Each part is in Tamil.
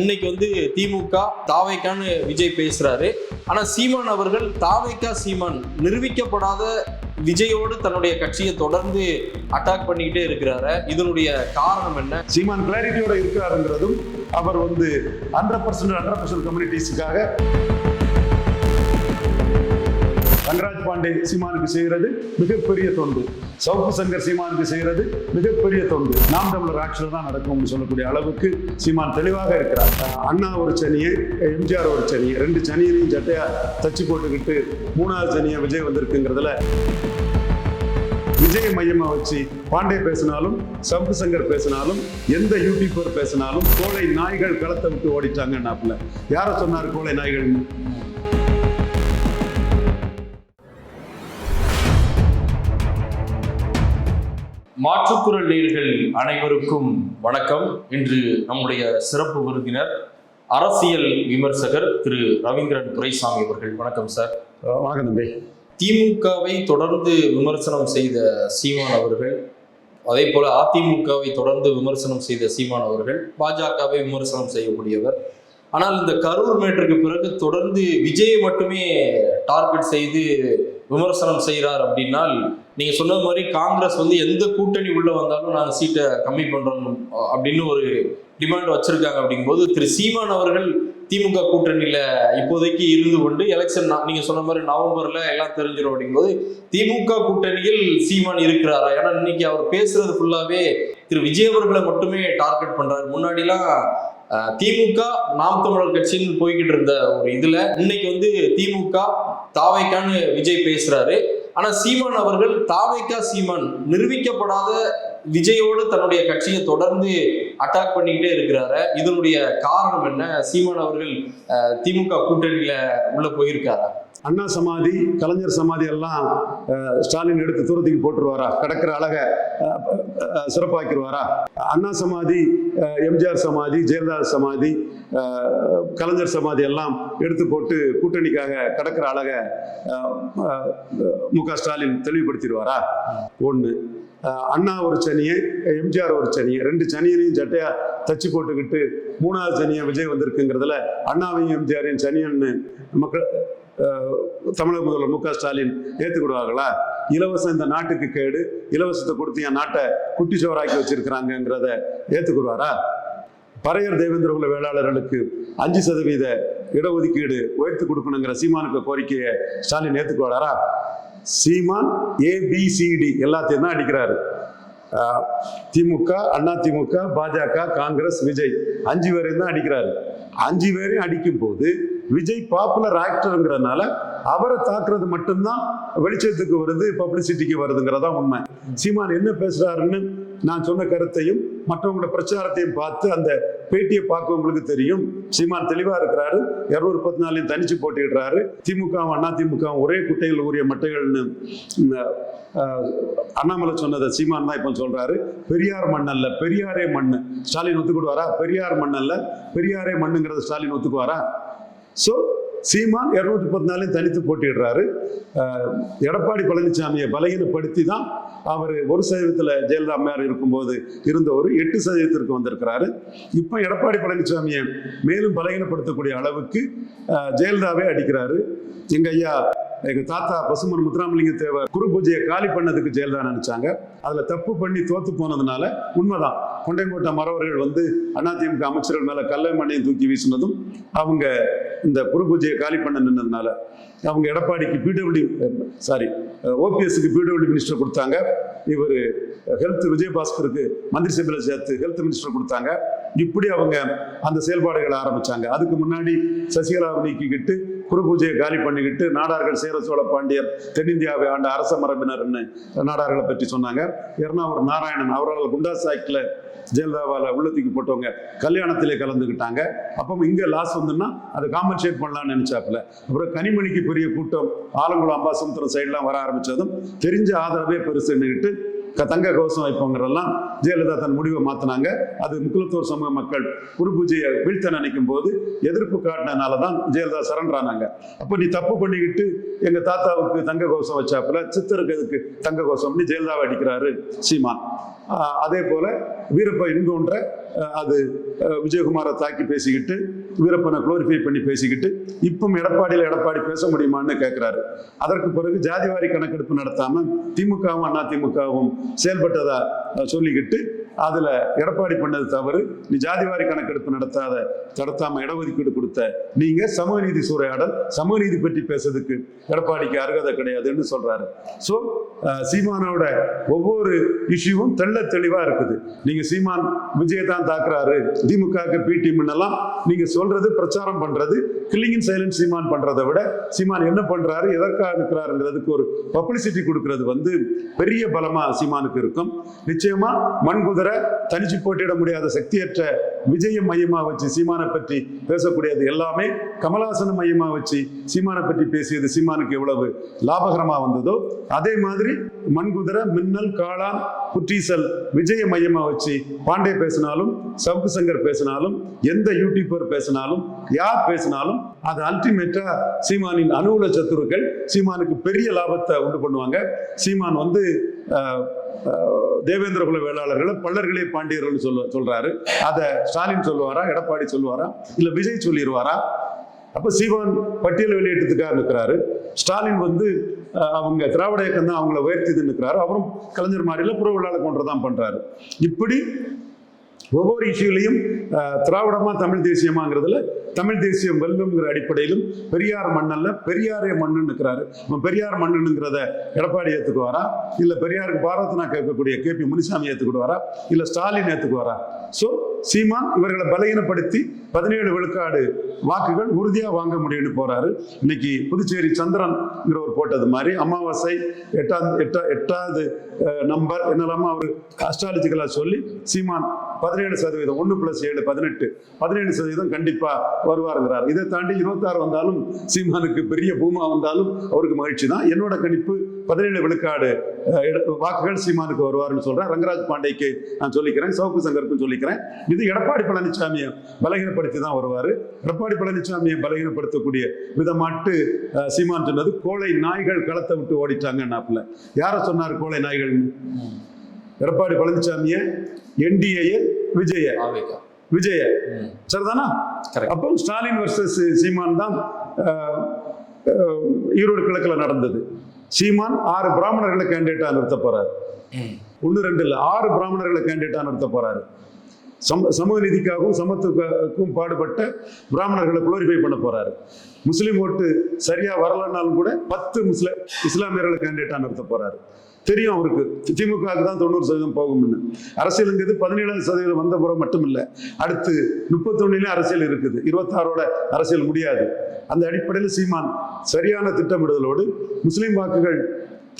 இன்னைக்கு வந்து திமுக தாவைக்கான்னு விஜய் பேசுறாரு. ஆனா சீமான் அவர்கள் தாவைக்கா சீமான் நிரூபிக்கப்படாத விஜயோடு தன்னுடைய கட்சியை தொடர்ந்து அட்டாக் பண்ணிக்கிட்டே இருக்கிறாரு. இதனுடைய காரணம் என்ன? சீமான் கிளாரிட்டியோட இருக்காருங்கிறதும் அவர் வந்து ஹண்ட்ரட் பர்சன்ட் ஹண்ட்ரட் பர்சன்ட் கம்யூனிட்டிஸுக்காக பாண்டே சீமானுக்கு செய்கிறது மிகப்பெரிய தொண்டு. சவுக்கு சங்கர் சீமானுக்கு செய்கிறது மிகப்பெரிய தொண்டு. நாம் தமிழர் ஆட்சியில் தான் நடக்கும்னு சொல்லக்கூடிய அளவுக்கு சீமான் தெளிவாக இருக்கிறார். அண்ணா ஒரு சனியை எம்ஜிஆர் ஒரு சனியை ரெண்டு சனியனையும் சட்டையா தச்சு போட்டுக்கிட்டு மூணாவது சனியை விஜய் வந்திருக்குங்கிறதுல விஜய் மையமா வச்சு பாண்டே பேசினாலும் சவுக்கு சங்கர் பேசினாலும் எந்த யூடியூபர் பேசினாலும் கோழை நாய்கள் களத்தை விட்டு ஓடிட்டாங்கன்னாப்புல. யார சொன்னார் கோழை நாய்கள்னு? மாற்றுக்குரல் நேர்கள் அனைவருக்கும் வணக்கம். இன்று நம்முடைய சிறப்பு விருந்தினர் அரசியல் விமர்சகர் திரு ரவீந்திரன் துரைசாமி அவர்கள். வணக்கம் சார். வணக்கம் தம்பி. திமுகவை தொடர்ந்து விமர்சனம் செய்த சீமான் அவர்கள் அதே போல அதிமுகவை தொடர்ந்து விமர்சனம் செய்த சீமான் அவர்கள் பாஜகவை விமர்சனம் செய்யக்கூடியவர். ஆனால் இந்த கரூர் மேட்டிற்கு பிறகு தொடர்ந்து விஜயை மட்டுமே டார்கெட் செய்து விமர்சனம் செய்கிறார் அப்படின்னால் நீங்க சொன்னது மாதிரி காங்கிரஸ் வந்து எந்த கூட்டணி உள்ள வந்தாலும் நாங்கள் சீட்டை கம்மி பண்றோம் அப்படின்னு ஒரு டிமாண்ட் வச்சிருக்காங்க அப்படிங்கும்போது திரு சீமான் அவர்கள் திமுக கூட்டணியில இப்போதைக்கு இருந்து கொண்டு எலெக்ஷன் நீங்க சொன்ன மாதிரி நவம்பர்ல எல்லாம் தெரிஞ்சிடும் அப்படிங்கும்போது திமுக கூட்டணியில் சீமான் இருக்கிறாரா? ஏன்னா இன்னைக்கு அவர் பேசுறது ஃபுல்லாவே திரு விஜய் அவர்களை மட்டுமே டார்கெட் பண்றாரு. முன்னாடிலாம் திமுக நாம் தமிழர் கட்சின்னு போய்கிட்டு இருந்த ஒரு இதுல இன்னைக்கு வந்து திமுக தாவைக்கான்னு விஜய் பேசுறாரு. ஆனா சீமான் அவர்கள் தாவைக்கா சீமான் நிரூபிக்கப்படாத விஜயோடு தன்னுடைய கட்சியை தொடர்ந்து அட்டாக் பண்ணிக்கிட்டே இருக்கிறாரு. இதனுடைய காரணம் என்ன? சீமான் அவர்கள் திமுக கூட்டணியில உள்ள போயிருக்காரா? அண்ணா சமாதி கலைஞர் சமாதி எல்லாம் ஸ்டாலின் எடுத்து தூரத்துக்கு போட்டுருவாரா? கிடக்கிற அழக சிறப்பாக்கிடுவாரா அண்ணா சமாதி எம்ஜிஆர் சமாதி ஜெயலலிதா சமாதி கலைஞர் சமாதி எல்லாம் எடுத்து போட்டு கூட்டணிக்காக கிடக்கிற அழக மு க ஸ்டாலின் தெளிவுபடுத்திடுவாரா? ஒன்று அண்ணா ஒரு சனியை எம்ஜிஆர் ஒரு சனியை ரெண்டு சனியனையும் சட்டையா தச்சு போட்டுக்கிட்டு மூணாவது சனியை விஜய் வந்திருக்குங்கிறதுல அண்ணாவையும் எம்ஜிஆரையும் சனியன்னு மக்கள் தமிழக முதல்வர் மு க ஸ்டாலின் ஏற்றுக்கிடுவார்களா இலவசம் இந்த நாட்டுக்கு கேடு இலவசத்தை கொடுத்து என் நாட்டை குட்டி சோறாக்கி வச்சிருக்கிறாங்கங்கிறத ஏற்றுக்கொடுவாரா பறையர் தேவேந்திர வேளாளர்களுக்கு அஞ்சு சதவீத இடஒதுக்கீடு உயர்த்து கொடுக்கணுங்கிற சீமானுக்கு கோரிக்கையை ஸ்டாலின் ஏற்றுக்குவாரா சீமான் ஏபிசிடி எல்லாத்தையும் தான் அடிக்கிறாரு. திமுக அண்ணா திமுக பாஜக காங்கிரஸ் விஜய் அஞ்சு பேரையும் தான் அடிக்கிறாரு. அஞ்சு பேரையும் அடிக்கும் போது விஜய் பாப்புலர் ஆக்டருங்கிறனால அவரை தாக்குறது மட்டும்தான் வெளிச்சத்துக்கு வருது பப்ளிசிட்டிக்கு வருதுங்கிறதா உண்மை. சீமான் என்ன பேசுறாருன்னு நான் சொன்ன கருத்தையும் மற்றவங்களோட பிரச்சாரத்தையும் பார்த்து அந்த பேட்டியை பார்க்கவங்களுக்கு தெரியும். சீமான் தெளிவா இருக்கிறாரு. இருநூறு பத்து நாளையும் தனிச்சு போட்டிடுறாரு திமுகவும் அண்ணா திமுகவும் ஒரே குட்டையில் உரிய மட்டைகள்னு இந்த, அண்ணாமலை சொன்னதை சீமான் தான் இப்போ சொல்றாரு. பெரியார் மண் அல்ல பெரியாரே மண்ணு. ஸ்டாலின் ஒத்துக்கிடுவாரா? பெரியார் மண் அல்ல பெரியாரே மண்ணுங்கிறத ஸ்டாலின் ஒத்துக்குவாரா? ஸோ சீமான் இரநூத்தி பத்து நாளையும் தனித்து போட்டிடுறாரு எடப்பாடி பழனிசாமியை பலகீனப்படுத்தி தான் அவர் ஒரு சதவீதத்தில் ஜெயலலிதா அம்மையார் இருக்கும்போது இருந்தவர் எட்டு சதவீதத்திற்கு வந்திருக்கிறாரு. இப்போ எடப்பாடி பழனிசாமியை மேலும் பலகீனப்படுத்தக்கூடிய அளவுக்கு ஜெயலலிதாவே அடிக்கிறாரு. எங்கள் ஐயா எங்கள் தாத்தா பசுமன் முத்துராமலிங்க தேவர் குரு பூஜையை காலி பண்ணதுக்கு ஜெயலலிதா நினைச்சாங்க. அதில் தப்பு பண்ணி தோத்து போனதுனால உண்மைதான். கொண்டைங்கோட்டை மறவர்கள் வந்து அதிமுக அமைச்சர்கள் மேலே கல்லை மண்ணையும் தூக்கி வீசினதும் அவங்க இந்த குரு பூஜையை காலி பண்ண நின்னதுனால அவங்க எடப்பாடிக்கு பிடபிள்யூ சாரி ஓபிஎஸ்க்கு பிடபிள்யூ மினிஸ்டர் கொடுத்தாங்க. இவர் ஹெல்த் விஜயபாஸ்கருக்கு மந்திரி சபையில் சேர்த்து ஹெல்த் மினிஸ்டர் கொடுத்தாங்க. இப்படி அவங்க அந்த செயல்பாடுகளை ஆரம்பிச்சாங்க. அதுக்கு முன்னாடி சசிகலாவை நீக்கிக்கிட்டு குரு பூஜையை காலி பண்ணிக்கிட்டு நாடார்கள் சேர சோழ பாண்டியர் தென்னிந்தியாவை ஆண்ட அரச மரபினர்னு நாடார்களை பற்றி சொன்னாங்க. எர்ணாவூர் நாராயணன் அவரால் குண்டா சாக்கில் ஜெயலலிதாவால் உள்ளத்துக்கு போட்டவங்க கல்யாணத்திலே கலந்துக்கிட்டாங்க அப்போ இங்கே லாஸ் வந்துன்னா அதை காம்பன்சேட் பண்ணலாம்னு நினைச்சாப்புல. அப்புறம் கனிமணிக்கு பெரிய கூட்டம் ஆலங்குளம் அம்பாசமுத்திரம் சைட்லாம் வர ஆரம்பிச்சதும் தெரிஞ்ச ஆதரவே பெருசுன்னுக்கிட்டு தங்க கவசம் வைப்போங்கிறதெல்லாம் ஜெயலலிதா தன் முடிவை மாத்தினாங்க. அது முக்குலத்தூர் சமூக மக்கள் குரு பூஜையை வீழ்த்த நினைக்கும் போது எதிர்ப்பு காட்டினனால தான் ஜெயலலிதா சரண்டர் ஆனாங்க அப்போ நீ தப்பு பண்ணிக்கிட்டு எங்க தாத்தாவுக்கு தங்க கவசம் வச்சாப்புல சித்தருக்கு அதுக்கு தங்க கோஷம்னு ஜெயலலிதாவை அடிக்கிறாரு சீமான். அதே போல வீரப்ப என்கவுண்டரை அது விஜயகுமாரை தாக்கி பேசிக்கிட்டு வீரப்பனை குளோரிஃபை பண்ணி பேசிக்கிட்டு இப்பவும் எடப்பாடியில் எடப்பாடி பேச முடியுமான்னு கேட்குறாரு அதற்கு பிறகு ஜாதிவாரி கணக்கெடுப்பு நடத்தாம திமுகவும் அண்ணா திமுகவும் செயல்பட்டதா சொல்லிக்கிட்டு அதுல எடப்பாடி பண்ணது தவறு. நீ ஜாதிவாரி கணக்கெடுப்பு நடத்தாத நடத்தாம இடஒதுக்கீடு கொடுத்த நீங்க சமூக நீதி சூறையாடல் சமூக நீதி பற்றி பேசுறதுக்கு எடப்பாடிக்கு அருகதை கிடையாதுன்னு சொல்றாரு. ஸோ சீமானோட ஒவ்வொரு இஷ்யூவும் தெள்ள தெளிவா இருக்குது. நீங்க சீமான் விஜயை தான் தாக்குறாரு திமுக பி டீம் எல்லாம் நீங்க சொல்றது பிரச்சாரம் பண்றது கில்லிங் இன் சைலன்ஸ் சீமான் பண்றதை விட சீமான் என்ன பண்றாரு எதற்காக இருக்கிறாருங்கிறதுக்கு ஒரு பப்ளிசிட்டி கொடுக்கறது வந்து பெரிய பலமா சீமானுக்கு இருக்கும். நிச்சயமா மண் குதிரை தனிச்சு போட்டியிட முடியாத சக்தியற்ற விஜயம் மையமா வச்சு சீமானை பற்றி பேசக்கூடியது எல்லாமே கமலாசன மையமா வச்சு சீமானை பற்றி பேசியது சீமானுக்கு எவ்வளவு லாபகரமா வந்ததோ அதே மாதிரி மண்குதிரை மின்னல் காளான் குற்றீசல் விஜய மையமா வச்சு பாண்டே பேசினாலும் சவுக்கு சங்கர் பேசினாலும் எந்த யூடியூபர் பேசினாலும் யார் பேசினாலும் அது அல்டிமேட்டா சீமானின் அனுகூல சத்துருக்கள் சீமானுக்கு பெரிய லாபத்தை உண்டு பண்ணுவாங்க. சீமான் வந்து தேவேந்திர குல வேளாளர்களை பல்லர்களே பாண்டியர்கள் சொல்ல சொல்றாரு. அதை ஸ்டாலின் சொல்லுவாரா எடப்பாடி சொல்லுவாரா இல்ல விஜய் சொல்லிடுவாரா அப்போ சீமான் பட்டியல் வெளியேற்றத்துக்காக நிற்கிறாரு. ஸ்டாலின் வந்து அவங்க திராவிட இயக்கம் தான் அவங்கள உயர்த்தி நிற்கிறாரு. அவரும் கலைஞர் மாதிரில புற விழாவில் கொண்டுதான் பண்ணுறாரு இப்படி ஒவ்வொரு இஷ்யூலையும் திராவிடமா தமிழ் தேசியமாங்கிறதுல தமிழ் தேசியம் வெல்லுங்கிற அடிப்படையிலும் பெரியார் மண்ணல்ல பெரியாரே மண்ணுன்னு இருக்கிறாரு பெரியார் மண்ணுங்கிறத எடப்பாடி ஏத்துக்குவாரா? இல்ல பெரியாருக்கு பாரத்னா கேட்கக்கூடிய கே பி முனிசாமி ஏத்துக்கிடுவாரா? இல்ல ஸ்டாலின் ஏத்துக்குவாரா? ஸோ சீமான் இவர்களை பலகீனப்படுத்தி பதினேழு விழுக்காடு வாக்குகள் உறுதியா வாங்க முடியும்னு போறாரு. இன்னைக்கு புதுச்சேரி சந்திரன்ங்கிற ஒரு போட்டது மாதிரி அமாவாசை எட்டாம் எட்டா எட்டாவது நம்பர் என்னெல்லாமோ அவர் அஸ்ட்ராலஜிக்கலா சொல்லி சீமான் பதினேழு சதவீதம் ஒன்று பிளஸ் ஏழு பதினெட்டு. பதினேழு சதவீதம் கண்டிப்பா வருவாருங்கிறார். இதை தாண்டி இருபத்தாறு வந்தாலும் சீமானுக்கு பெரிய பூமா வந்தாலும் அவருக்கு மகிழ்ச்சி தான். என்னோட கணிப்பு பதினேழு விழுக்காடு வாக்குகள் சீமானுக்கு வருவார்னு சொல்றேன் ரங்கராஜ் பாண்டேக்கு நான் சொல்லிக்கிறேன் சவுக்கு சங்கருக்கும் சொல்லிக்கிறேன். இது எடப்பாடி பழனிசாமியை பலகீனப்படுத்தி தான் வருவாரு. எடப்பாடி பழனிசாமியை பலகீனப்படுத்தக்கூடிய விதமாட்டு சீமான் சொன்னது கோழை நாய்கள் களத்தை விட்டு ஓடிட்டாங்க நாப்பில். யாரை சொன்னார் கோழை நாய்கள்னு எடப்பாடி பழனிசாமிய என்டிஏ விஜய விஜய சரிதானா? அப்போ ஸ்டாலின் வர்சஸ் சீமான் தான் ஈரோடு கிழக்குல நடந்தது. சீமான் ஆறு பிராமணர்களை கேண்டிடேட்டா நிறுத்த போறாரு. ஒன்று ரெண்டு இல்லை ஆறு பிராமணர்களை கேண்டிடேட்டா நிறுத்த போறாரு. சம சமூக நீதிக்காகவும் சமத்துவக்கும் பாடுபட்ட பிராமணர்களை குளோரிஃபை பண்ண போறாரு. முஸ்லீம் ஓட்டு சரியா வரலன்னாலும் கூட பத்து முஸ்லிம் இஸ்லாமியர்களை கேண்டிடேட்டா நிறுத்த போறாரு. தெரியும் அவருக்கு. திமுகவுக்கு தான் தொண்ணூறு சதவீதம் போகும்னு. அரசியலுங்கிறது பதினேழு சதவீதம் வந்த புறம் மட்டும் இல்லை அடுத்து முப்பத்தொன்னுலேயும் அரசியல் இருக்குது. இருபத்தாறோட அரசியல் முடியாது. அந்த அடிப்படையில் சீமான் சரியான திட்டமிடுதலோடு முஸ்லீம் வாக்குகள்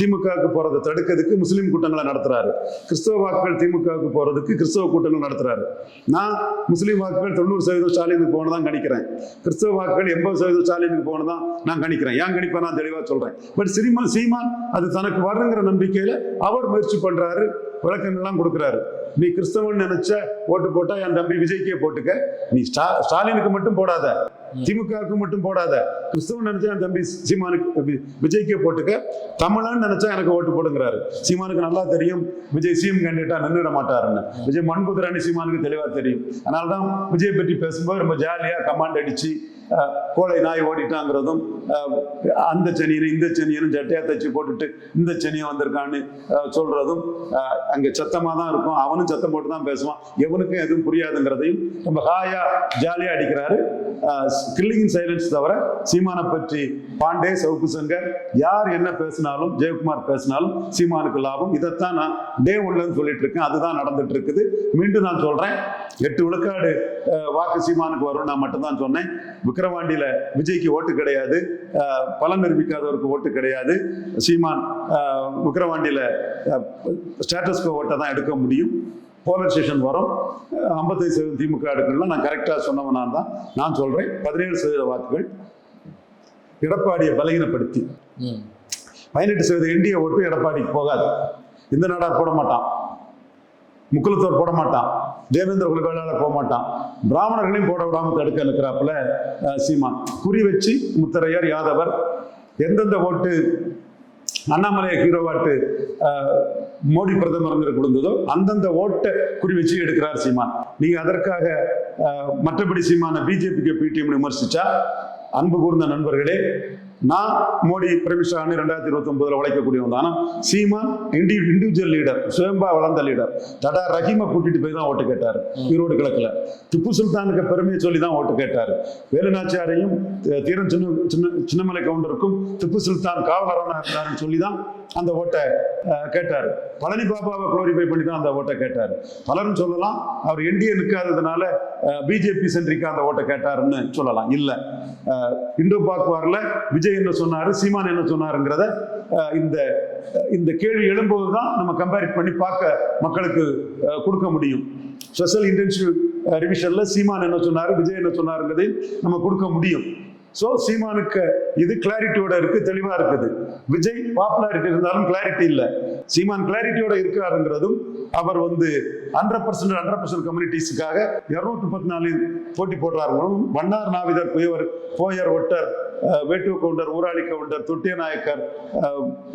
திமுகவுக்கு போறதை தடுக்கிறதுக்கு முஸ்லீம் கூட்டங்களை நடத்துறாரு. கிறிஸ்தவ வாக்குகள் திமுகவுக்கு போறதுக்கு கிறிஸ்தவ கூட்டங்கள் நடத்துறாரு. நான் முஸ்லீம் வாக்குகள் தொண்ணூறு சதவீதம் ஸ்டாலினுக்கு போனதான் கணிக்கிறேன். கிறிஸ்தவ வாக்குகள் எண்பது சதவீதம் ஸ்டாலினுக்கு போனதான் நான் கணிக்கிறேன். ஏன் கணிப்பேன்? நான் தெளிவா சொல்றேன். பட் சினிமா சீமான் அது தனக்கு வருங்கிற நம்பிக்கையில அவர் முயற்சி பண்றாரு. விளக்கங்கள்லாம் கொடுக்குறாரு. நீ கிறிஸ்தவன் நினைச்ச ஓட்டு போட்டா என் தம்பி விஜய்க்கே போட்டுக்க. நீ ஸ்டா ஸ்டாலினுக்கு மட்டும் போடாத. திமுகவுக்கு மட்டும் போடாத. கிறிஸ்தவன் நினைச்சா என் தம்பி சீமானுக்கு விஜய்க்கே போட்டுக்க. தமிழன் நினைச்சா எனக்கு ஓட்டு போடுங்கிறாரு. சீமானுக்கு நல்லா தெரியும். விஜய் சிஎம் கேண்டிடேட்டா நின்றுட மாட்டாருன்னு. விஜய் மண்புதிராணி சீமானுக்கு தெளிவா தெரியும். அதனால தான் விஜய் பற்றி பேசும்போது ரொம்ப ஜாலியா கமாண்ட் அடிச்சு கோழை நாய் ஓடிட்டாங்கிறதும் அந்த சனியனும் இந்த சனியனும் சட்டையா தச்சு போட்டுட்டு இந்த சனியன் வந்திருக்கான்னு சொல்றதும் அங்க சத்தமா தான் இருக்கும். அவனும் சத்தம் போட்டு தான் பேசுவான். எவனுக்கும் எதுவும் புரியாதுங்கிறதையும் ரொம்ப ஹாயா ஜாலியா அடிக்கிறாரு. கில்லிங் சைலன்ஸ் தவிர சீமானை பற்றி பாண்டே சவுக்கு சங்கர் யார் என்ன பேசினாலும் ஜெயக்குமார் பேசினாலும் சீமானுக்கு லாபம். இதைத்தான் நான் டே ஒன்லன்னு சொல்லிட்டு இருக்கேன் அதுதான் நடந்துட்டு இருக்குது மீண்டும் நான் சொல்றேன். எட்டு விழுக்காடு வாக்கு சீமானுக்கு வரும் நான் மட்டும்தான் சொன்னேன். விக்கிரவாண்டியில விஜய்க்கு ஓட்டு கிடையாது. பலன் நிரூபிக்காதவருக்கு ஓட்டு கிடையாது. சீமான் விக்கிரவாண்டியில ஸ்டேட்டஸ்கோ ஓட்டை தான் எடுக்க முடியும். போலர் ஸ்டேஷன் வரும். ஐம்பத்தைந்து சதவீதம் திமுக எடுக்கலாம் நான் கரெக்டாக சொன்னவன் நான் தான் நான் சொல்றேன். பதினேழு சதவீத வாக்குகள் எடப்பாடியை பலகீனப்படுத்தி. பதினெட்டு சதவீத என்டிஏ ஓட்டு எடப்பாடிக்கு போகாது. இந்த நாடார் போட மாட்டான். முக்குலத்தோர் போட மாட்டான். தேவேந்திர குல போக மாட்டான். பிராமணர்களையும் போட விடாம தடுக்க இருக்கிறாப்புல சீமான். குறி வச்சு முத்தரையர் யாதவர் எந்தெந்த ஓட்டு அண்ணாமலை ஹீரோவாட்டு மோடி பிரதமர் கொடுத்ததோ அந்தந்த ஓட்டை குறி வச்சு எடுக்கிறார் சீமான். நீங்க அதற்காக மற்றபடி சீமான பிஜேபிக்கு பிடிஎம் விமர்சிச்சா அன்பு கூர்ந்த நண்பர்களே நான் மோடி பிரமிஷான்னு ரெண்டாயிரத்தி இருபத்தி ஒன்பதுல உழைக்கக்கூடியவன் தான். ஆனா சீமான் இண்டி இண்டிவிஜுவல் லீடர் சுயம்பா வளர்ந்த லீடர் தடா ரஹீமை கூட்டிட்டு போய் தான் ஓட்டு கேட்டார் ஈரோடு கிழக்கில். திப்பு சுல்தானுக்கு பெருமையை சொல்லி தான் ஓட்டு கேட்டார். வேலுநாச்சியாரையும் தீரன் சின்ன சின்ன சின்னமலை கவுண்டருக்கும் திப்பு சுல்தான் காவலரான இருந்தாருன்னு சொல்லி தான் அந்த ஓட்டை கேட்டார். பழனி பாபாவை குளோரிஃபை பண்ணி தான் அந்த ஓட்டை கேட்டார். பலரும் சொல்லலாம் அவர் என்டிஏ நிற்காததுனால பிஜேபி சென்றிக்கா அந்த ஓட்டை கேட்டாருன்னு சொல்லலாம். இல்லை இண்டோ பாக் வாரில் விஜய் என்ன சொன்னாரு சீமான் என்ன சொன்னாருங்கிறத இந்த இந்த கேள்வி எழும்போது தான் நம்ம கம்பேர் பண்ணி பார்க்க மக்களுக்கு கொடுக்க முடியும். ஸ்பெஷல் இன்டென்சிவ் ரிவிஷன்ல சீமான் என்ன சொன்னாரு விஜய் என்ன சொன்னாருங்கிறதையும் நம்ம கொடுக்க முடியும். ஸோ சீமானுக்கு இது கிளாரிட்டியோட இருக்கு தெளிவா இருக்குது. விஜய் பாப்புலாரிட்டி இருந்தாலும் கிளாரிட்டி இல்லை. சீமான் கிளாரிட்டியோட இருக்காருங்கிறதும் அவர் வந்து ஹண்ட்ரட் பர்சன்ட் ஹண்ட்ரட் பர்சன்ட் கம்யூனிட்டிஸுக்காக இரநூத்தி முப்பத்தி நாலு போட்டி போடுறாருங்களும் வண்ணார் நாவிதர் புயவர் போயர் ஒட்டர் வேட்டு வேட்டுவ கவுண்டர் ஊராளி கவுண்டர் தொட்டிய நாயக்கர்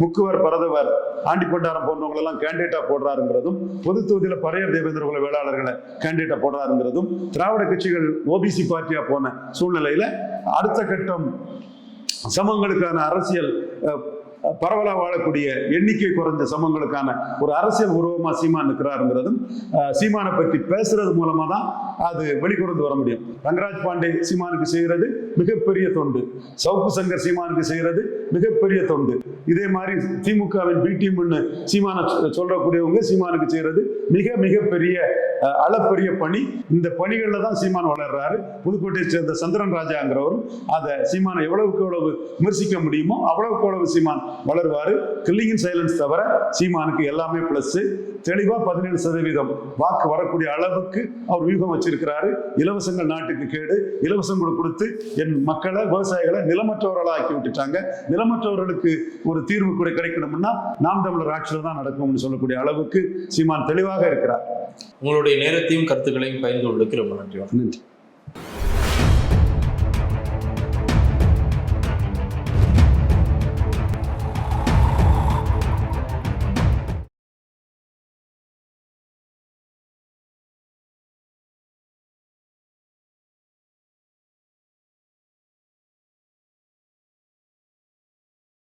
முக்குவர் பரதவர் ஆண்டி போன்றவங்களெல்லாம் போன்றவங்க கேண்டிடேட்டா போடுறாருங்கிறதும் பொது தொகுதியில் பரையர் தேவேந்திர குல வேளாளர்களை கேண்டிடேட்டா போடுறாருங்கிறதும் திராவிட கட்சிகள் ஓபிசி பார்ட்டியா போன சூழ்நிலையில அடுத்த கட்டம் சமங்களுக்கான அரசியல் பரவலாக வாழக்கூடிய எண்ணிக்கை குறைந்த சமங்களுக்கான ஒரு அரசியல் உருவமாக சீமான் இருக்கிறாருங்கிறதும் சீமானை பற்றி பேசுறது மூலமாக தான் அது வெளிக்கொண்டு வர முடியும். ரங்கராஜ் பாண்டே சீமானுக்கு செய்கிறது மிகப்பெரிய தொண்டு. சவுக்கு சங்கர் சீமானுக்கு செய்கிறது மிகப்பெரிய தொண்டு. இதே மாதிரி திமுகவின் பி டீம்னு சீமான சொல்றக்கூடியவங்க சீமானுக்கு செய்கிறது மிக மிகப்பெரிய அளப்பெரிய பணி. இந்த பணிகளில் தான் சீமான் வளர்றாரு. புதுக்கோட்டையை சேர்ந்த சந்திரன் ராஜாங்கிறவரும் அதை சீமானை எவ்வளவுக்கு எவ்வளவு விமர்சிக்க முடியுமோ அவ்வளவுக்கு அவ்வளவு சீமான் வளருவாரு. கில்லிங் சைலன்ஸ் தவிர சீமானுக்கு எல்லாமே பிளஸ் தெளிவா பதினேழு சதவீதம் வாக்கு வரக்கூடிய அளவுக்கு அவர் வியூகம் வச்சிருக்கிறாரு. இலவசங்கள் நாட்டுக்கு கேடு. இலவசங்கள் கொடுத்து என் மக்களை விவசாயிகளை நிலமற்றவர்களா ஆக்கி விட்டுட்டாங்க. நிலமற்றவர்களுக்கு ஒரு தீர்வு கூட கிடைக்கணும்னா நாம் தமிழர் ஆட்சியில் தான் நடக்கும்னு சொல்லக்கூடிய அளவுக்கு சீமான் தெளிவாக இருக்கிறார். உங்களுடைய நேரத்தையும் கருத்துக்களையும் பகிர்ந்து ரொம்ப நன்றி. நன்றி.